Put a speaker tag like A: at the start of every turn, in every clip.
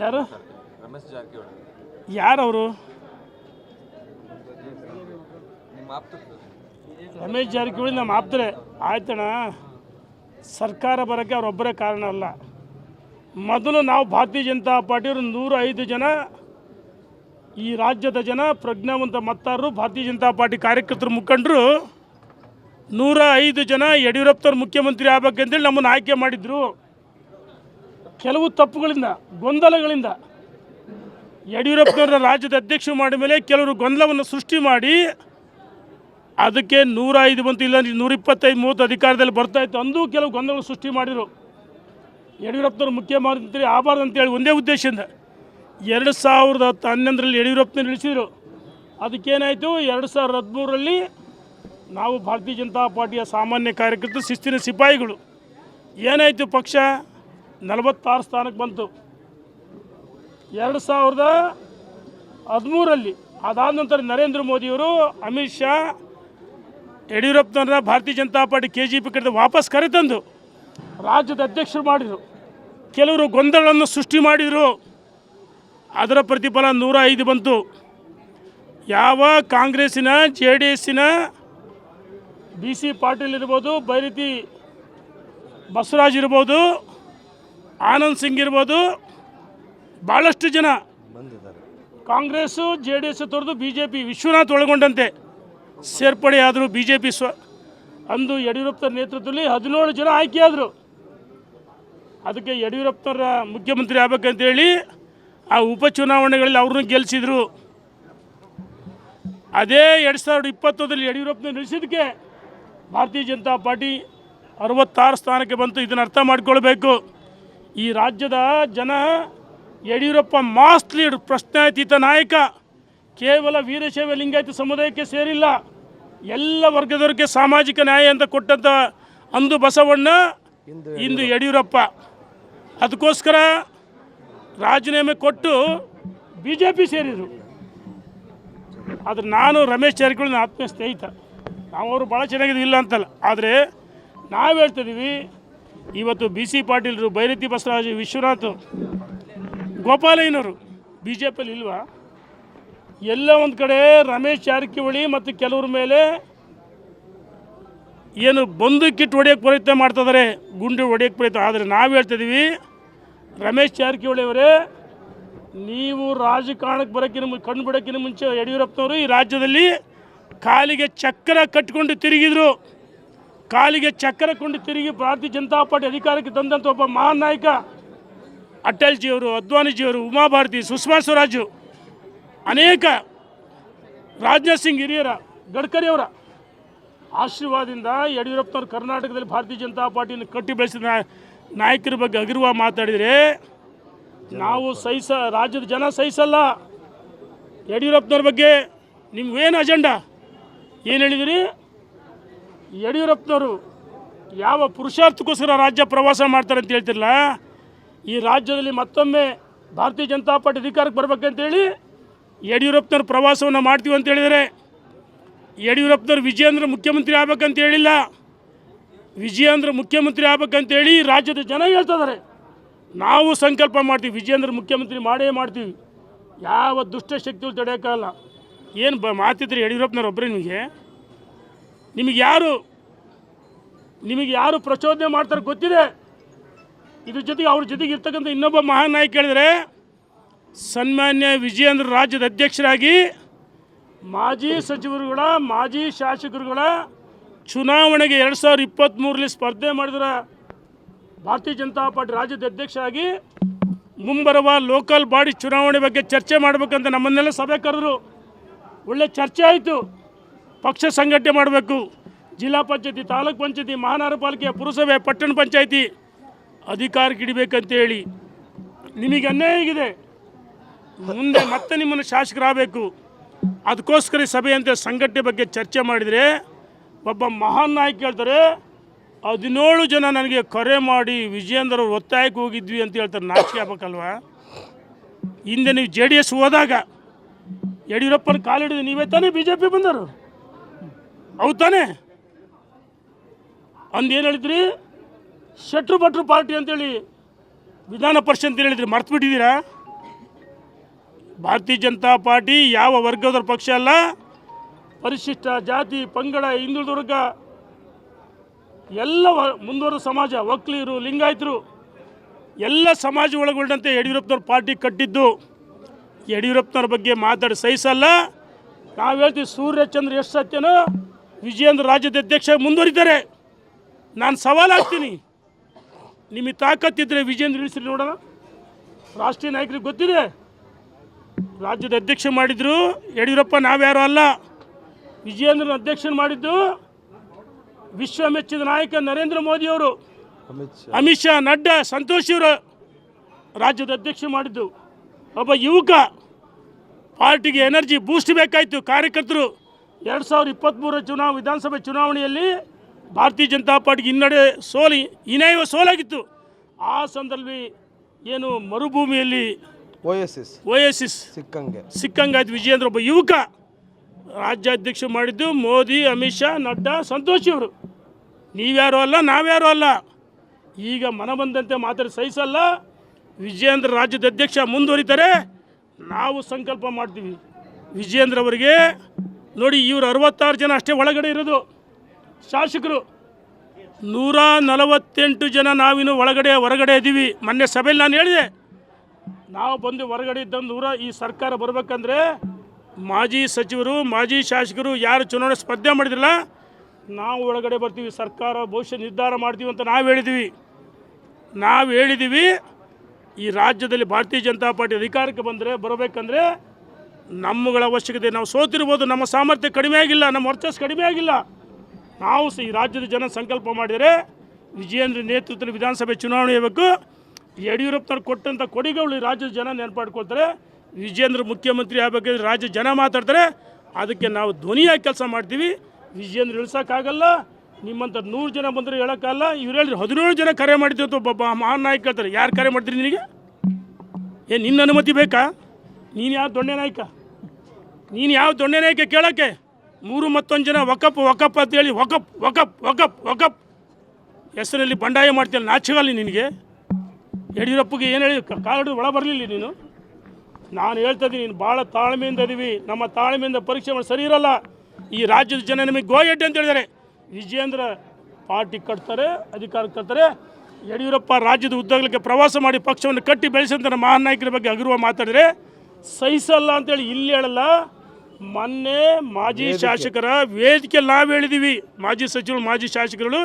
A: ಯಾರು?
B: ರಮೇಶ್ ಜಾರಕಿಹೊಳಿ.
A: ಯಾರವರು ರಮೇಶ್ ಜಾರಕಿಹೊಳಿ ನಮ್ಮ ಆಪ್ತರೆ. ಆಯ್ತಣ್ಣ? ಸರ್ಕಾರ ಬರೋಕ್ಕೆ ಅವರೊಬ್ಬರೇ ಕಾರಣ ಅಲ್ಲ. ಮೊದಲು ನಾವು ಭಾರತೀಯ ಜನತಾ ಪಾರ್ಟಿಯವರು ನೂರ ಐದು ಜನ ಈ ರಾಜ್ಯದ ಜನ ಪ್ರಜ್ಞಾವಂತ ಮತ್ತಾರರು ಭಾರತೀಯ ಜನತಾ ಪಾರ್ಟಿ ಕಾರ್ಯಕರ್ತರು ಮುಖಂಡರು. ನೂರ ಐದು ಜನ ಯಡಿಯೂರಪ್ಪನವ್ರು ಮುಖ್ಯಮಂತ್ರಿ ಆಗ್ಬೇಕಂತೇಳಿ ನಮ್ಮನ್ನು ಆಯ್ಕೆ ಮಾಡಿದ್ರು. ಕೆಲವು ತಪ್ಪುಗಳಿಂದ, ಗೊಂದಲಗಳಿಂದ ಯಡಿಯೂರಪ್ಪನವರ ರಾಜ್ಯದ ಅಧ್ಯಕ್ಷರು ಮಾಡಿದ ಮೇಲೆ ಕೆಲವರು ಗೊಂದಲವನ್ನು ಸೃಷ್ಟಿ ಮಾಡಿ ಅದಕ್ಕೆ ನೂರ ಐದು ಬಂತು ಇಲ್ಲ ನೂರ ಇಪ್ಪತ್ತೈದು ಮೂವತ್ತು ಅಧಿಕಾರದಲ್ಲಿ ಬರ್ತಾ ಇತ್ತು. ಅಂದು ಕೆಲವು ಗೊಂದಲಗಳು ಸೃಷ್ಟಿ ಮಾಡಿದರು. ಯಡಿಯೂರಪ್ಪನವರು ಮುಖ್ಯಮಂತ್ರಿ ಆಬಾರದು ಅಂತೇಳಿ ಒಂದೇ ಉದ್ದೇಶದಿಂದ ಎರಡು ಸಾವಿರದ ಹತ್ತು ಹನ್ನೊಂದರಲ್ಲಿ ಯಡಿಯೂರಪ್ಪನ ನಿಲ್ಲಿಸಿದರು. ಅದಕ್ಕೇನಾಯಿತು? ಎರಡು ಸಾವಿರದ ಹದಿಮೂರರಲ್ಲಿ ನಾವು ಭಾರತೀಯ ಜನತಾ ಪಾರ್ಟಿಯ ಸಾಮಾನ್ಯ ಕಾರ್ಯಕರ್ತರು, ಶಿಸ್ತಿನ ಸಿಪಾಯಿಗಳು. ಏನಾಯಿತು ಪಕ್ಷ? ನಲವತ್ತಾರು ಸ್ಥಾನಕ್ಕೆ ಬಂತು. ಎರಡು ಸಾವಿರದ ಹದಿಮೂರಲ್ಲಿ ಅದಾದ ನಂತರ ನರೇಂದ್ರ ಮೋದಿಯವರು Amit Shah ಯಡಿಯೂರಪ್ಪನವ್ರನ್ನ Bharatiya Janata party K J P ಕಡೆ ವಾಪಸ್ ಕರೆತಂದು ರಾಜ್ಯದ ಅಧ್ಯಕ್ಷರು ಮಾಡಿದರು. ಕೆಲವರು ಗೊಂದಲವನ್ನು ಸೃಷ್ಟಿ ಮಾಡಿದರು. ಅದರ ಪ್ರತಿಫಲ ನೂರ ಐದು ಬಂತು. ಯಾವ ಕಾಂಗ್ರೆಸ್ಸಿನ ಜೆ ಡಿ ಎಸ್ಸಿನ ಬಿ ಸಿ ಪಾಟೀಲ್ ಇರ್ಬೋದು, ಬೈರತಿ ಬಸವರಾಜ್ ಇರ್ಬೋದು ಆನಂದ್ ಸಿಂಗ್ ಇರ್ಬೋದು. ಭಾಳಷ್ಟು ಜನ ಕಾಂಗ್ರೆಸ್ಸು ಜೆ ಡಿ ಎಸ್ ತೊರೆದು ಬಿ ಜೆ ಪಿ ವಿಶ್ವನಾಥ್ ಒಳಗೊಂಡಂತೆ. ಸೇರ್ಪಡೆಯಾದರು ಬಿ ಜೆ ಪಿ ಸ್ವ ಅಂದು ಯಡಿಯೂರಪ್ಪನ ನೇತೃತ್ವದಲ್ಲಿ ಹದಿನೇಳು ಜನ ಆಯ್ಕೆಯಾದರು. ಅದಕ್ಕೆ ಯಡಿಯೂರಪ್ಪನವರ ಮುಖ್ಯಮಂತ್ರಿ ಆಗ್ಬೇಕಂತೇಳಿ ಆ ಉಪಚುನಾವಣೆಗಳಲ್ಲಿ ಅವ್ರನ್ನ ಗೆಲ್ಲಿಸಿದ್ರು ಅದೇ ಎರಡು ಸಾವಿರದ ಇಪ್ಪತ್ತೊಂದರಲ್ಲಿ ಯಡಿಯೂರಪ್ಪನ ನಿಲ್ಲಿಸಿದ್ದಕ್ಕೆ ಭಾರತೀಯ ಜನತಾ ಪಾರ್ಟಿ ಅರವತ್ತಾರು ಸ್ಥಾನಕ್ಕೆ ಬಂತು. ಇದನ್ನು ಅರ್ಥ ಮಾಡ್ಕೊಳ್ಬೇಕು. ಈ ರಾಜ್ಯದ ಜನ ಯಡಿಯೂರಪ್ಪ ಮಾಸ್ ಲೀಡ್ ಪ್ರಶ್ನಾತೀತ ನಾಯಕ. ಕೇವಲ ವೀರಶೈವ ಲಿಂಗಾಯತ ಸಮುದಾಯಕ್ಕೆ ಸೇರಿಲ್ಲ ಎಲ್ಲ ವರ್ಗದವರಿಗೆ ಸಾಮಾಜಿಕ ನ್ಯಾಯ ಅಂತ ಕೊಟ್ಟಂಥ ಅಂದು ಬಸವಣ್ಣ ಇಂದು ಯಡಿಯೂರಪ್ಪ. ಅದಕ್ಕೋಸ್ಕರ ರಾಜೀನಾಮೆ ಕೊಟ್ಟು ಬಿ ಜೆ ಪಿ ಸೇರಿದರು. ಆದರೆ ನಾನು ರಮೇಶ್ ಜಾರಕಿಹೊಳಿ ನನ್ನ ಆತ್ಮೀಯ ಸ್ನೇಹಿತ ನಾವು ಅವರು ಭಾಳ ಚೆನ್ನಾಗಿದ್ದೀವಿ ಇಲ್ಲ ಅಂತಲ್ಲ. ಆದರೆ ನಾವು ಹೇಳ್ತಿದ್ದೀವಿ ಇವತ್ತು ಬಿ ಸಿ ಪಾಟೀಲ್ರು ಭೈರತಿ ಬಸವರಾಜ ವಿಶ್ವನಾಥ್ ಗೋಪಾಲಯ್ಯನವರು ಬಿ ಜೆ ಪಿಯಲ್ಲಿ ಇಲ್ವಾ? ಎಲ್ಲ ಒಂದು ಕಡೆ ರಮೇಶ್ ಜಾರಕಿಹೊಳಿ ಮತ್ತು ಕೆಲವ್ರ ಮೇಲೆ ಏನು ಬಂದೂಕಿಟ್ಟು ಹೊಡೆಯೋಕ್ಕೆ ಪ್ರಯತ್ನ ಮಾಡ್ತಿದ್ದಾರೆ ಗುಂಡು ಹೊಡೆಯೋಕ್ಕೆ ಪ್ರಯತ್ನ. ಆದರೆ ನಾವು ಹೇಳ್ತಿದ್ದೀವಿ ರಮೇಶ್ ಜಾರಕಿಹೊಳಿ ಅವರೇ, ನೀವು ರಾಜಕಾರಣಕ್ಕೆ ಬರೋಕ್ಕಿಂತ ಮು- ಕಣ್ಣು ಬಿಡೋಕ್ಕಿಂತ ಮುಂಚೆ ಯಡಿಯೂರಪ್ಪನವರು ಈ ರಾಜ್ಯದಲ್ಲಿ ಕಾಲಿಗೆ ಚಕ್ರ ಕಟ್ಕೊಂಡು ತಿರುಗಿದ್ರು. ಕಾಲಿಗೆ ಚಕ್ರ ಕೊಂಡು ತಿರುಗಿ ಭಾರತೀಯ ಜನತಾ ಪಾರ್ಟಿ ಅಧಿಕಾರಕ್ಕೆ ತಂದಂಥ ಒಬ್ಬ ಮಹಾನ್ ನಾಯಕ. ಅಟಲ್ಜಿಯವರು, ಅದ್ವಾನಿಜಿಯವರು, ಉಮಾಭಾರತಿ, ಸುಷ್ಮಾ ಸ್ವರಾಜು, ಅನೇಕ ರಾಜನಾಥ್ ಸಿಂಗ್ ಹಿರಿಯರ ಗಡ್ಕರಿಯವರ ಆಶೀರ್ವಾದದಿಂದ ಯಡಿಯೂರಪ್ಪನವರು ಕರ್ನಾಟಕದಲ್ಲಿ ಭಾರತೀಯ ಜನತಾ ಪಾರ್ಟಿಯನ್ನು ಕಟ್ಟಿ ಬೆಳೆಸಿದ ನಾಯಕರ ಬಗ್ಗೆ ಅಗಿರುವ ಮಾತಾಡಿದರೆ ನಾವು ಸಹಿಸ, ರಾಜ್ಯದ ಜನ ಸಹಿಸಲ್ಲ. ಯಡಿಯೂರಪ್ಪನವ್ರ ಬಗ್ಗೆ ನಿಮ್ಗೇನು ಅಜೆಂಡಾ? ಏನು ಹೇಳಿದಿರಿ? ಯಡಿಯೂರಪ್ಪನವರು ಯಾವ ಪುರುಷಾರ್ಥಕ್ಕೋಸ್ಕರ ರಾಜ್ಯ ಪ್ರವಾಸ ಮಾಡ್ತಾರೆ ಅಂತ ಹೇಳ್ತಿರಲ್ಲ ಈ ರಾಜ್ಯದಲ್ಲಿ ಮತ್ತೊಮ್ಮೆ ಭಾರತೀಯ ಜನತಾ ಪಾರ್ಟಿ ಅಧಿಕಾರಕ್ಕೆ ಬರ್ಬೇಕಂತೇಳಿ ಯಡಿಯೂರಪ್ಪನವ್ರ ಪ್ರವಾಸವನ್ನು ಮಾಡ್ತೀವಿ ಅಂತ ಹೇಳಿದರೆ ಯಡಿಯೂರಪ್ಪನವ್ರು ವಿಜಯೇಂದ್ರ ಮುಖ್ಯಮಂತ್ರಿ ಆಗ್ಬೇಕಂತ ಹೇಳಿಲ್ಲ. ವಿಜಯೇಂದ್ರ ಮುಖ್ಯಮಂತ್ರಿ ಆಗ್ಬೇಕಂತೇಳಿ ರಾಜ್ಯದ ಜನ ಹೇಳ್ತಿದ್ದಾರೆ ನಾವು ಸಂಕಲ್ಪ ಮಾಡ್ತೀವಿ, ವಿಜಯೇಂದ್ರ ಮುಖ್ಯಮಂತ್ರಿ ಮಾಡೇ ಮಾಡ್ತೀವಿ. ಯಾವ ದುಷ್ಟಶಕ್ತಿಗಳು ತಡೆಯೋಕ್ಕಾಗಲ್ಲ. ಏನು ಬ ಮಾತಿದ್ರೆ ಯಡಿಯೂರಪ್ಪನವ್ರು ಒಬ್ಬರೇ ನಿಮಗೆ? ನಿಮಗೆ ಯಾರು ನಿಮಗೆ ಯಾರು ಪ್ರಚೋದನೆ ಮಾಡ್ತಾರೆ ಗೊತ್ತಿದೆ? ಇದ್ರ ಜೊತೆಗೆ ಅವ್ರ ಜೊತೆಗೆ ಇರ್ತಕ್ಕಂಥ ಇನ್ನೊಬ್ಬ ಮಹಾನ್ ನಾಯಕ ಹೇಳಿದರೆ, ಸನ್ಮಾನ್ಯ ವಿಜಯೇಂದ್ರ ರಾಜ್ಯದ ಅಧ್ಯಕ್ಷರಾಗಿ ಮಾಜಿ ಸಚಿವರುಗಳ, ಮಾಜಿ ಶಾಸಕರುಗಳ ಚುನಾವಣೆಗೆ ಎರಡು ಸಾವಿರದ ಇಪ್ಪತ್ತ್ಮೂರರಲ್ಲಿ ಸ್ಪರ್ಧೆ ಮಾಡಿದ್ರ ಭಾರತೀಯ ಜನತಾ ಪಾರ್ಟಿ ರಾಜ್ಯದ ಅಧ್ಯಕ್ಷರಾಗಿ ಮುಂಬರುವ ಲೋಕಲ್ ಬಾಡಿ ಚುನಾವಣೆ ಬಗ್ಗೆ ಚರ್ಚೆ ಮಾಡಬೇಕಂತ ನಮ್ಮನ್ನೆಲ್ಲ ಸಭೆ ಕರೆದ್ರು. ಒಳ್ಳೆ ಚರ್ಚೆ ಆಯಿತು. ಪಕ್ಷ ಸಂಘಟನೆ ಮಾಡಬೇಕು. ಜಿಲ್ಲಾ ಪಂಚಾಯತಿ, ತಾಲೂಕು ಪಂಚಾಯತಿ, ಮಹಾನಗರ ಪಾಲಿಕೆ ಪುರಸಭೆ, ಪಟ್ಟಣ ಪಂಚಾಯತಿ ಅಧಿಕಾರಕ್ಕೆ ಇಡಬೇಕಂತೇಳಿ ನಿಮಗೆ ಅನ್ಯಾಯ ಆಗಿದೆ. ಮುಂದೆ ಮತ್ತೆ ನಿಮ್ಮನ್ನು ಶಾಸಕರಾಗಬೇಕು. ಅದಕ್ಕೋಸ್ಕರ ಈ ಸಭೆ ಅಂತ ಸಂಘಟನೆ ಬಗ್ಗೆ ಚರ್ಚೆ ಮಾಡಿದರೆ ಒಬ್ಬ ಮಹಾನ್ ನಾಯಕ ಹೇಳ್ತಾರೆ, ಹದಿನೇಳು ಜನ ನನಗೆ ಕರೆ ಮಾಡಿ ವಿಜಯೇಂದ್ರ ಒತ್ತಾಯಕ್ಕೆ ಹೋಗಿದ್ವಿ ಅಂತ ಹೇಳ್ತಾರೆ. ನಾಚಿಕೆ ಆಗ್ಬೇಕಲ್ವಾ? ಹಿಂದೆ ನೀವು ಜೆ ಡಿ ಎಸ್ ಹೋದಾಗ ಯಡಿಯೂರಪ್ಪನ ಕಾಲಿಡಿದು ನೀವೇ ತಾನೇ ಬಿ ಜೆ ಪಿ ಬಂದರು. ಹೌದು ತಾನೆ ಅಂದೇನು ಹೇಳಿದ್ರಿ? ಶೆಟ್ರು ಭಟ್ರು ಪಾರ್ಟಿ ಅಂತೇಳಿ ವಿಧಾನ ಪರಿಷತ್ ಅಂತ ಹೇಳಿದ್ರಿ? ಮರ್ತು ಬಿಟ್ಟಿದ್ದೀರಾ? ಭಾರತೀಯ ಜನತಾ ಪಾರ್ಟಿ ಯಾವ ವರ್ಗದವ್ರ ಪಕ್ಷ ಅಲ್ಲ? ಪರಿಶಿಷ್ಟ ಜಾತಿ, ಪಂಗಡ, ಹಿಂದುಳಿದ ವರ್ಗ. ಎಲ್ಲ ಮುಂದುವರೆದ ಸಮಾಜ ಒಕ್ಕಲಿಗರು ಲಿಂಗಾಯತರು. ಎಲ್ಲ ಸಮಾಜ ಒಳಗೊಂಡಂತೆ ಯಡಿಯೂರಪ್ಪನವ್ರ ಪಾರ್ಟಿ ಕಟ್ಟಿದ್ದು. ಯಡಿಯೂರಪ್ಪನವ್ರ ಬಗ್ಗೆ ಮಾತಾಡಿ ಸಹಿಸಲ್ಲ. ನಾವು ಹೇಳ್ತೀವಿ ಸೂರ್ಯಚಂದ್ರ ಎಷ್ಟು ಸತ್ಯನೋ ವಿಜಯೇಂದ್ರ ರಾಜ್ಯದ ಅಧ್ಯಕ್ಷ ಮುಂದುವರಿತಾರೆ ನಾನು ಸವಾಲಾಗ್ತೀನಿ. ಹಾಕ್ತೀನಿ ನಿಮಗೆ ತಾಕತ್ತಿದ್ರೆ ವಿಜಯೇಂದ್ರ ಇಳಿಸ್ರಿ ನೋಡೋಣ. ರಾಷ್ಟ್ರೀಯ ನಾಯಕರಿಗೆ ಗೊತ್ತಿದೆ. ರಾಜ್ಯದ ಅಧ್ಯಕ್ಷ ಮಾಡಿದ್ರು. ಯಡಿಯೂರಪ್ಪ ನಾವ್ಯಾರು ಅಲ್ಲ. ವಿಜಯೇಂದ್ರನ ಅಧ್ಯಕ್ಷನ ಮಾಡಿದ್ದು ವಿಶ್ವ ಮೆಚ್ಚಿದ ನಾಯಕ ನರೇಂದ್ರ ಮೋದಿಯವರು
C: ಅಮಿತ್ ಶಾ
A: ನಡ್ಡಾ ಸಂತೋಷ್ ಇವರು ರಾಜ್ಯದ ಅಧ್ಯಕ್ಷ ಮಾಡಿದ್ದು. ಒಬ್ಬ ಯುವಕ ಪಾರ್ಟಿಗೆ ಎನರ್ಜಿ ಬೂಸ್ಟ್ ಬೇಕಾಯಿತು. ಕಾರ್ಯಕರ್ತರು ಎರಡು ಸಾವಿರದ ಇಪ್ಪತ್ತ್ಮೂರರ ಚುನಾವ ವಿಧಾನಸಭೆ ಚುನಾವಣೆಯಲ್ಲಿ ಭಾರತೀಯ ಜನತಾ ಪಾರ್ಟಿಗೆ ಹಿನ್ನಡೆ ಸೋಲಿ ಇನಾಯುವ ಸೋಲಾಗಿತ್ತು. ಆ ಸಂದರ್ಭದಲ್ಲಿ ಏನು ಮರುಭೂಮಿಯಲ್ಲಿ
C: ಓಯಸಿಸ್.
A: ಓಯಸಿಸ್.
C: ಸಿಕ್ಕಂಗೆ.
A: ಸಿಕ್ಕಂಗಾಯ್ತು. ವಿಜಯೇಂದ್ರ ಒಬ್ಬ ಯುವಕ ರಾಜ್ಯಾಧ್ಯಕ್ಷ ಮಾಡಿದ್ದು ಮೋದಿ ಅಮಿತ್ ಶಾ ನಡ್ಡಾ ಸಂತೋಷ್ ಇವರು ನೀವ್ಯಾರು ಅಲ್ಲ ನಾವ್ಯಾರು ಅಲ್ಲ. ಈಗ ಮನ ಬಂದಂತೆ ಮಾತ್ರ ಸಹಿಸಲ್ಲ. ವಿಜಯೇಂದ್ರ ರಾಜ್ಯದ ಅಧ್ಯಕ್ಷ ಮುಂದುವರಿತಾರೆ. ನಾವು ಸಂಕಲ್ಪ ಮಾಡ್ತೀವಿ. ವಿಜಯೇಂದ್ರ ಅವರಿಗೆ ನೋಡಿ, ಇವರು ಅರವತ್ತಾರು ಜನ ಅಷ್ಟೇ ಒಳಗಡೆ ಇರೋದು. ಶಾಸಕರು, ನೂರ ನಲವತ್ತೆಂಟು ಜನ ನಾವಿನ್ನು ಒಳಗಡೆ, ಹೊರಗಡೆ ಇದ್ದೀವಿ ಮೊನ್ನೆ ಸಭೆಯಲ್ಲಿ ನಾನು ಹೇಳಿದೆ, ನಾವು ಬಂದು ಹೊರಗಡೆ ಇದ್ದಂದು ನೂರ ಈ ಸರ್ಕಾರ ಬರಬೇಕಂದ್ರೆ ಮಾಜಿ ಸಚಿವರು, ಮಾಜಿ ಶಾಸಕರು ಯಾರು ಚುನಾವಣೆ ಸ್ಪರ್ಧೆ ಮಾಡಿದ್ರಲ್ಲ, ನಾವು ಒಳಗಡೆ ಬರ್ತೀವಿ, ಸರ್ಕಾರ ಭವಿಷ್ಯ ನಿರ್ಧಾರ ಮಾಡ್ತೀವಿ ಅಂತ ನಾವು ಹೇಳಿದ್ದೀವಿ ನಾವು ಹೇಳಿದ್ದೀವಿ ಈ ರಾಜ್ಯದಲ್ಲಿ ಭಾರತೀಯ ಜನತಾ ಪಾರ್ಟಿ ಅಧಿಕಾರಕ್ಕೆ ಬಂದರೆ, ಬರಬೇಕಂದ್ರೆ ನಮ್ಮಗಳ ಅವಶ್ಯಕತೆ, ನಾವು ಸೋತಿರ್ಬೋದು, ನಮ್ಮ ಸಾಮರ್ಥ್ಯ ಕಡಿಮೆ ಆಗಿಲ್ಲ, ನಮ್ಮ ವರ್ಚಸ್ಸು ಕಡಿಮೆ ಆಗಿಲ್ಲ. ನಾವು ಸಹ ಈ ರಾಜ್ಯದ ಜನ ಸಂಕಲ್ಪ ಮಾಡಿದರೆ ವಿಜಯೇಂದ್ರ ನೇತೃತ್ವದ ವಿಧಾನಸಭೆ ಚುನಾವಣೆ ಇರಬೇಕು. ಯಡಿಯೂರಪ್ಪನವ್ರು ಕೊಟ್ಟಂಥ ಕೊಡುಗೆಗಳು ಈ ರಾಜ್ಯದ ಜನ ನೆನಪಾಡ್ಕೊಳ್ತಾರೆ. ವಿಜಯೇಂದ್ರ ಮುಖ್ಯಮಂತ್ರಿ ಆಗಬೇಕು ರಾಜ್ಯ ಜನ ಮಾತಾಡ್ತಾರೆ. ಅದಕ್ಕೆ ನಾವು ಧ್ವನಿಯಾಗಿ ಕೆಲಸ ಮಾಡ್ತೀವಿ. ವಿಜಯೇಂದ್ರ ಇಳಿಸೋಕ್ಕಾಗಲ್ಲ. ನಿಮ್ಮಂಥ ನೂರು ಜನ ಬಂದರೆ ಹೇಳೋಕ್ಕಾಗಲ್ಲ. ಇವ್ರು ಹೇಳಿದ್ರು ಹದಿನೇಳು ಜನ ಕರೆ ಮಾಡಿದ್ವಿ ಅಂತ ಒಬ್ಬ ಮಹಾನ್ ನಾಯಕ ಹೇಳ್ತಾರೆ. ಯಾರು ಕರೆ ಮಾಡ್ತೀರಿ ನಿನಗೆ? ಏನು ನಿನ್ನ ಅನುಮತಿ ಬೇಕಾ? ನೀನು ಯಾರು ದೊಣ್ಣೆ ನಾಯಕ? ನೀನು ಯಾವ ದೊಣ್ಣೆ ನಾಯಕ ಕೇಳೋಕ್ಕೆ? ಮೂರು ಮತ್ತೊಂದು ಜನ ವಕಪ್ ವಕಪ್ ಅಂತೇಳಿ ವಕಪ್ ವಕಪ್ ವಕಪ್ ಒಕಪ್ ಹೆಸರಲ್ಲಿ ಬಂಡಾಯ ಮಾಡ್ತೀನಿ ನಾಚಗಲ್ಲಿ ನಿನಗೆ. ಯಡಿಯೂರಪ್ಪಗೆ ಏನು ಹೇಳಿ ಕಾಲಡ್ದು ಒಳ ಬರಲಿಲ್ಲ ನೀನು. ನಾನು ಹೇಳ್ತಾ ಇದ್ದೀನಿ, ನೀನು ಭಾಳ ತಾಳ್ಮೆಯಿಂದ ಇದೀವಿ. ನಮ್ಮ ತಾಳ್ಮೆಯಿಂದ ಪರೀಕ್ಷೆ ಮಾಡಿ ಸರಿ ಇರಲ್ಲ. ಈ ರಾಜ್ಯದ ಜನ ನಮಗೆ ಗೋಯಡ್ಡೆ ಅಂತ ಹೇಳಿದ್ದಾರೆ. ವಿಜಯೇಂದ್ರ ಪಾರ್ಟಿ ಕಟ್ತಾರೆ, ಅಧಿಕಾರ ಕಟ್ತಾರೆ. ಯಡಿಯೂರಪ್ಪ ರಾಜ್ಯದ ಉದ್ಯೋಗಕ್ಕೆ ಪ್ರವಾಸ ಮಾಡಿ ಪಕ್ಷವನ್ನು ಕಟ್ಟಿ ಬೆಳೆಸಿದಂಥ ಮಹಾನ್ ನಾಯಕರ ಬಗ್ಗೆ ಹಗುರವ ಮಾತಾಡಿದರೆ, ಸಹಿಸಲ್ಲ ಅಂತೇಳಿ ಇಲ್ಲಿ ಹೇಳಲ್ಲ. ಮೊನ್ನೆ ಮಾಜಿ ಶಾಸಕರ ವೇದಿಕೆ ನಾವು ಹೇಳಿದ್ದೀವಿ ಮಾಜಿ ಸಚಿವರು ಮಾಜಿ ಶಾಸಕರುಗಳು.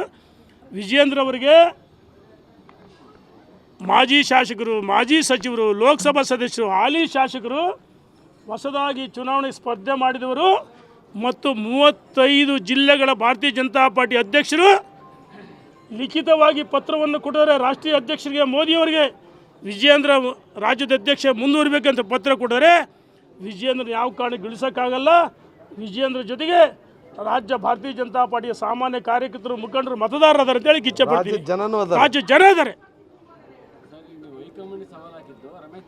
A: ವಿಜಯೇಂದ್ರ ಅವರಿಗೆ ಮಾಜಿ ಶಾಸಕರು ಮಾಜಿ ಸಚಿವರು ಲೋಕಸಭಾ ಸದಸ್ಯರು ಹಾಲಿ ಶಾಸಕರು ಹೊಸದಾಗಿ ಚುನಾವಣೆ ಸ್ಪರ್ಧೆ ಮಾಡಿದವರು ಮತ್ತು ಮೂವತ್ತೈದು ಜಿಲ್ಲೆಗಳ ಭಾರತೀಯ ಜನತಾ ಪಾರ್ಟಿ ಅಧ್ಯಕ್ಷರು ಲಿಖಿತವಾಗಿ ಪತ್ರವನ್ನು ಕೊಟ್ಟರೆ ರಾಷ್ಟ್ರೀಯ ಅಧ್ಯಕ್ಷರಿಗೆ ಮೋದಿಯವರಿಗೆ. ವಿಜಯೇಂದ್ರ ರಾಜ್ಯದ ಅಧ್ಯಕ್ಷ ಮುಂದುವರಿಬೇಕಂತ ಪತ್ರ ಕೊಟ್ಟಿದ್ದಾರೆ. ವಿಜಯೇಂದ್ರ ಯಾವ ಕಾರಣಕ್ಕೆ ಇಳಿಸೋಕ್ಕಾಗಲ್ಲ ವಿಜಯೇಂದ್ರ ಜೊತೆಗೆ ರಾಜ್ಯ ಭಾರತೀಯ ಜನತಾ ಪಾರ್ಟಿಯ ಸಾಮಾನ್ಯ ಕಾರ್ಯಕರ್ತರು ಮುಖಂಡರು ಮತದಾರರು ಅದಾರೆ ಅಂತೇಳಿ ಇಚ್ಛೆ ಪಡ್ತೀವಿ
C: ಜನನೂ
A: ರಾಜ್ಯ ಜನ ಇದ್ದಾರೆ